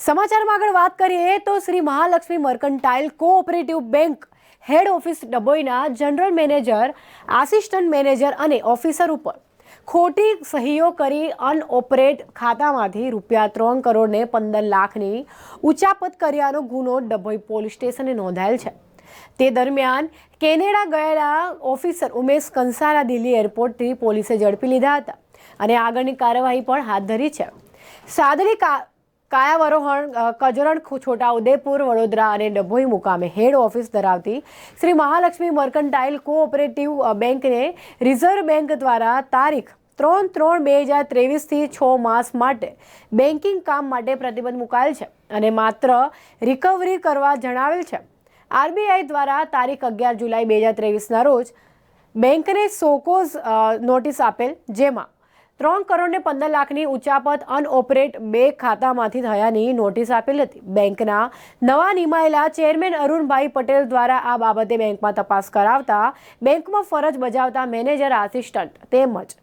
સમાચારમાં આગળ વાત કરીએ તો Shri Mahalakshmi mercantile cooperative bank head office ડભોઈના general manager, assistant manager અને ઓફિસર ઉપર ખોટી સહીઓ કરી અનઓપરેટ ખાતામાંથી રૂપિયા ત્રણ કરોડને પંદર લાખની ઉચાપત કર્યાનો ગુનો ડભોઈ પોલીસ સ્ટેશને નોંધાયેલ છે. તે દરમિયાન કેનેડા ગયેલા ઓફિસર ઉમેશ કંસારા દિલ્હી એરપોર્ટથી પોલીસે ઝડપી લીધા હતા અને આગળની કાર્યવાહી પણ હાથ ધરી છે. સાદરી કા કાયાવરોહણ કજરણ છોટા છોટાઉદેપુર, વડોદરા અને ડભોઈ મુકામે હેડ ઓફિસ ધરાવતી શ્રી મહાલક્ષ્મી મર્કન્ટાઇલ કોઓપરેટિવ બેંકને રિઝર્વ બેંક દ્વારા તારીખ ત્રણ ત્રણ બે હજાર ત્રેવીસથી છ માસ માટે બેન્કિંગ કામ માટે પ્રતિબંધ મુકાયેલ છે અને માત્ર રિકવરી કરવા જણાવેલ છે. આરબીઆઈ દ્વારા તારીખ અગિયાર જુલાઈ બે હજાર ત્રેવીસના રોજ બેંકને સોકોઝ નોટિસ આપેલ, જેમાં ત્રણ કરોડ ને પંદર લાખની ઉચાપત અનઓપરેટ બે ખાતામાંથી થયાની નોટિસ આપેલ હતી. બેંકના નવા નિમાયેલા ચેરમેન અરુણભાઈ પટેલ દ્વારા આ બાબતે બેંકમાં તપાસ કરાવતા બેંકમાં ફરજ બજાવતા મેનેજર આસિસ્ટન્ટ તેમજ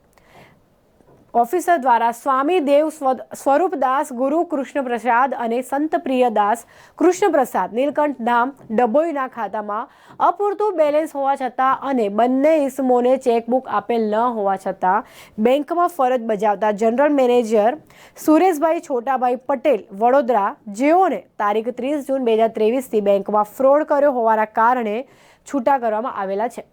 ઓફિસર દ્વારા સ્વામી દેવ સ્વ- સ્વરૂપદાસ, ગુરુ કૃષ્ણપ્રસાદ અને સંત પ્રિયદાસ કૃષ્ણપ્રસાદ નીલકંઠ ધામ ડભોઈના ખાતામાં અપૂરતું બેલેન્સ હોવા છતાં અને બંને ઇસમોને ચેકબુક આપેલ ન હોવા છતાં બેંકમાં ફરજ બજાવતા જનરલ મેનેજર સુરેશભાઈ છોટાભાઈ પટેલ વડોદરા જેઓને તારીખ ત્રીસ જૂન બે હજાર ત્રેવીસથી બેંકમાં ફ્રોડ કર્યો હોવાના કારણે છૂટા કરવામાં આવેલા છે.